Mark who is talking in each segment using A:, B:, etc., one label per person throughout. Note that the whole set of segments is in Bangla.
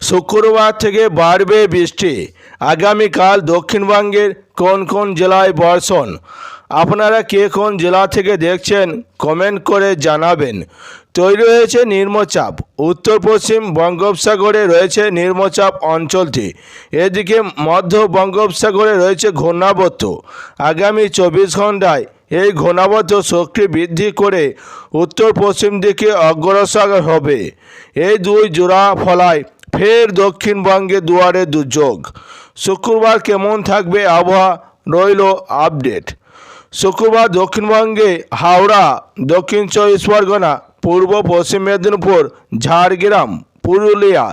A: শুক্রবার থেকে বাড়বে বৃষ্টি। আগামীকাল দক্ষিণবঙ্গের কোন কোন জেলায় বর্ষণ? আপনারা কে কোন জেলা থেকে দেখছেন, কমেন্ট করে জানাবেন। তৈরি হয়েছে নিম্নচাপ। উত্তর পশ্চিম বঙ্গোপসাগরে রয়েছে নিম্নচাপ অঞ্চলটি। এদিকে মধ্য বঙ্গোপসাগরে রয়েছে ঘূর্ণাবর্ত। আগামী চব্বিশ ঘন্টায় এই ঘূর্ণাবর্ত শক্তি বৃদ্ধি করে উত্তর পশ্চিম দিকে অগ্রসর হবে। এই দুই জোড়া ফলায় ফের দক্ষিণবঙ্গে দুয়ারে দুর্যোগ। শুক্রবার কেমন থাকবে আবহাওয়া রইল আপডেট। শুক্রবার দক্ষিণবঙ্গে হাওড়া, দক্ষিণ চব্বিশ পরগনা, পূর্ব পশ্চিম মেদিনীপুর, ঝাড়গ্রাম, পুরুলিয়া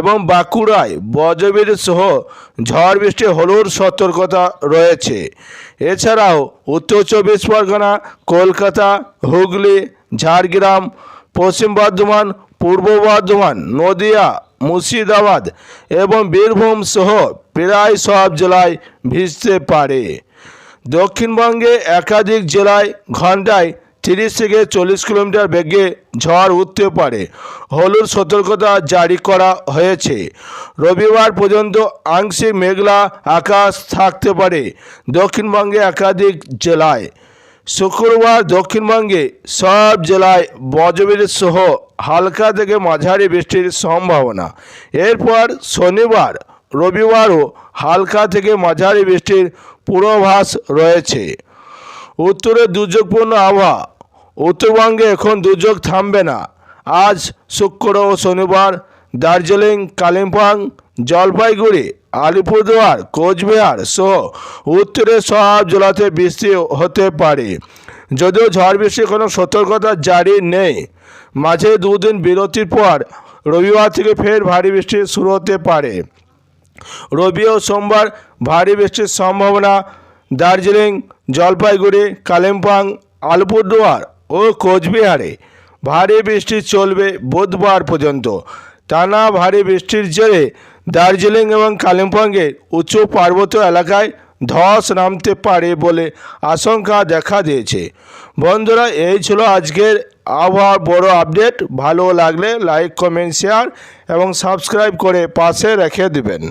A: এবং বাঁকুড়ায় বজ্রবিদ্যুৎ সহ ঝড় বৃষ্টি হলুর সতর্কতা রয়েছে। এছাড়াও উত্তর চব্বিশ পরগনা, কলকাতা, হুগলি, ঝাড়গ্রাম, পশ্চিম বর্ধমান, পূর্ব বর্ধমান, নদিয়া মুর্শিদাবাদ এবং বীরভূম সহ প্রায় সব জেলায় ভিজতে পারে। দক্ষিণবঙ্গে একাধিক জেলায় ঘন্টায় তিরিশ থেকে চল্লিশ কিলোমিটার বেগে ঝড় উঠতে পারে। হলুদ সতর্কতা জারি করা হয়েছে। রবিবার পর্যন্ত আংশিক মেঘলা আকাশ থাকতে পারে। দক্ষিণবঙ্গে একাধিক জেলায় শুক্রবার দক্ষিণবঙ্গে সব জেলায় বজ্রবিদ্যুৎ সহ হালকা থেকে মাঝারি বৃষ্টির সম্ভাবনা। এরপর শনিবার, রবিবারও হালকা থেকে মাঝারি বৃষ্টির পূর্বাভাস রয়েছে। উত্তরে দুর্যোগপূর্ণ আবহাওয়া। উত্তরবঙ্গে এখন দুর্যোগ থামবে না। আজ শুক্র ও শনিবার দার্জিলিং, কালিম্পং জলপাইগুড়ি, আলিপুরদুয়ার, কোচবিহার সহ উত্তরের সব জেলাতে বৃষ্টি হতে পারে। যদিও ঝড় বৃষ্টির কোনো সতর্কতা জারি নেই। মাঝে দুদিন বিরতির পর রবিবার থেকে ফের ভারী বৃষ্টি শুরু হতে পারে। রবি ও সোমবার ভারী বৃষ্টির সম্ভাবনা। দার্জিলিং, জলপাইগুড়ি, কালিম্পং, আলিপুরদুয়ার ও কোচবিহারে ভারী বৃষ্টি চলবে বুধবার পর্যন্ত। টানা ভারী বৃষ্টির জেরে দার্জিলিং এবং কালিম্পংয়ের উঁচু পার্বত্য এলাকায় ধস নামতে পারে বলে আশঙ্কা দেখা দিয়েছে। বন্ধুরা, এই ছিল আজকের আবহাওয়ার বড় আপডেট। ভালো লাগলে লাইক, কমেন্ট, শেয়ার এবং সাবস্ক্রাইব করে পাশে রেখে দেবেন।